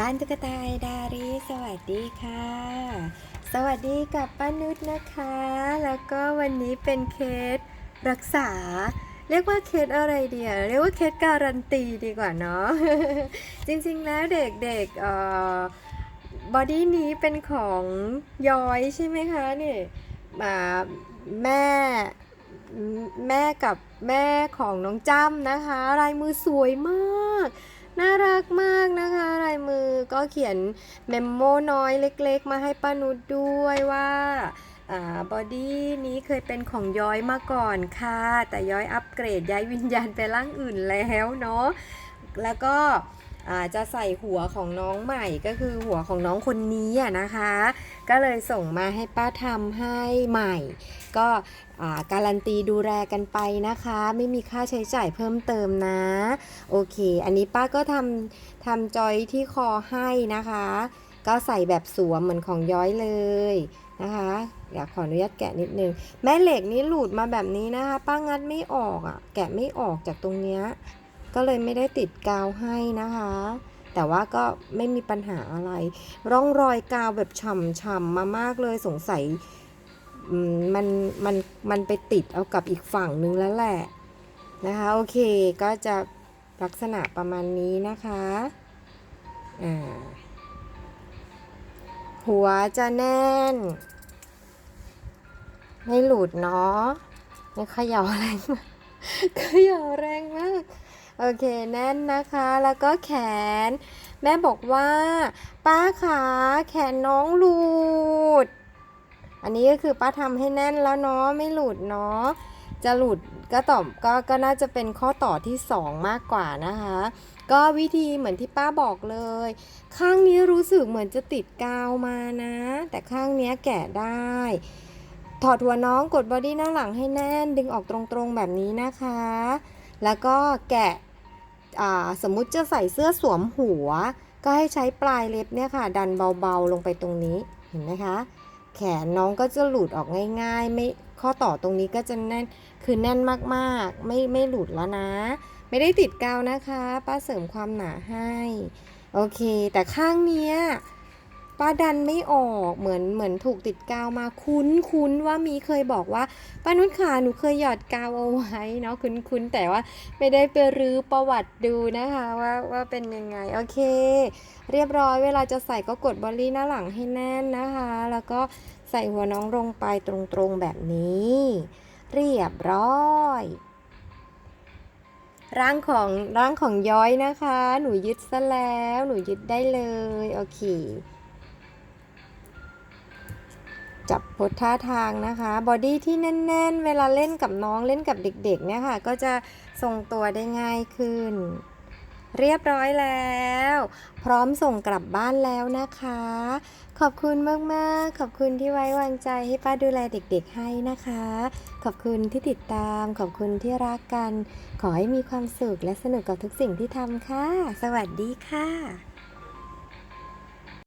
บ้านตุ๊กตาดารีสวัสดีค่ะ สวัสดีกับป้านุชนะคะ แล้วก็วันนี้เป็นเคสรักษา เรียกว่าเคสอะไรเดียเรียกว่าเคสการันตีดีกว่าเนาะจริงๆแล้วเด็กๆเอ่อบอดี้นี้เป็นของย้อยใช่ไหมคะนี่อ่าแม่แม่กับแม่ของน้องจ้ำนะคะลายมือสวยมาก น่ารักมากนะคะล ก็เขียนเมมโมน้อยเล็กๆ มาให้ป้านุชด้วยว่าบอดี้นี้เคยเป็นของย้อยมาก่อนค่ะ แต่ย้อยอัปเกรดย้ายวิญญาณไปร่างอื่นแล้วเนาะแล้วก็ จะใส่หัวของน้องใหม่ก็คือหัวของน้องคนนี้อะนะคะ ก็เลยส่งมาให้ป้าทำให้ใหม่ ก็การันตีดูแลกันไปนะคะ ไม่มีค่าใช้จ่ายเพิ่มเติมนะ โอเค อันนี้ป้าก็ทำทำจอยที่คอให้นะคะ ก็ใส่แบบสวมเหมือนของย้อยเลยนะคะอยากขออนุญาตแกะนิดนึง แม่เหล็กนี้หลุดมาแบบนี้นะคะ ป้างัดไม่ออกอะ่ะ แกะไม่ออกจากตรงเนี้ย ก็เลยไม่ได้ติดกาวให้นะคะ แต่ว่าก็ไม่มีปัญหาอะไร ร่องรอยกาวแบบฉ่ำๆมามากเลยสงสัยมันมันมันไปติดเอากับอีกฝั่งนึงแล้วแหละนะคะโอเคก็จะลักษณะประมาณนี้นะคะอ่าหัวจะแน่น ไม่หลุดเนาะไม่เขย่าแรงมากเขย่าแรงมาก โอเคแน่นนะคะ แล้วก็แขน แม่บอกว่า ป้าขาแขนน้องหลุด อันนี้ก็คือป้าทำให้แน่นแล้วเนาะไม่หลุดเนาะจะหลุดก็ตอบก็ก็น่าจะเป็นข้อต่อที่ 2 มากกว่านะคะ ก็วิธีเหมือนที่ป้าบอกเลย ข้างนี้รู้สึกเหมือนจะติดกาวมานะ แต่ข้างนี้แกะได้ ถอดหัวน้องกดบอดี้หน้าหลังให้แน่นดึงออกตรงๆแบบนี้นะคะ แล้วก็แกะสมมุติจะใส่เสื้อสวมหัว ก็ให้ใช้ปลายเล็บเนี่ยค่ะ ดันเบาๆลงไปตรงนี้เห็นไหมคะ แขนน้องก็จะหลุดออกง่าย ๆ ไม่ข้อต่อตรงนี้ก็จะแน่นคือแน่นมากๆ ไม่ไม่หลุดแล้วนะ ไม่ได้ติดกาวนะคะ ป้าเสริมความหนาให้ โอเค แต่ข้างเนี้ย ป้าดันไม่ออกเหมือนเหมือนถูกติดกาวมาคุ้นคุ้นว่ามีเคยบอกว่าป้านุชขาหนูเคยหยอดกาวเอาไว้เนาะคุ้นคุ้นแต่ว่าไม่ได้ไปรื้อประวัติดูนะคะว่าว่าเป็นยังไงโอเค เรียบร้อยเวลาจะใส่ก็กดบอลลี่หน้าหลังให้แน่นนะคะ แล้วก็ใส่หัวน้องลงไปตรงๆแบบนี้ เรียบร้อยร่างของร่างของย้อยนะคะ หนูยึดซะแล้ว หนูยึดได้เลย โอเค จับพสท่าทางนะคะบอดี้ที่แน่น ๆ เวลาเล่นกับน้องเล่นกับเด็ก ๆ เนี่ยค่ะ ก็จะทรงตัวได้ง่ายขึ้น เรียบร้อยแล้ว พร้อมส่งกลับบ้านแล้วนะคะ ขอบคุณมากๆ ขอบคุณที่ไว้วางใจให้ป้าดูแลเด็ก ๆ ให้นะคะ ขอบคุณที่ติดตาม ขอบคุณที่รักกัน ขอให้มีความสุขและสนุกกับทุกสิ่งที่ทำค่ะ สวัสดีค่ะ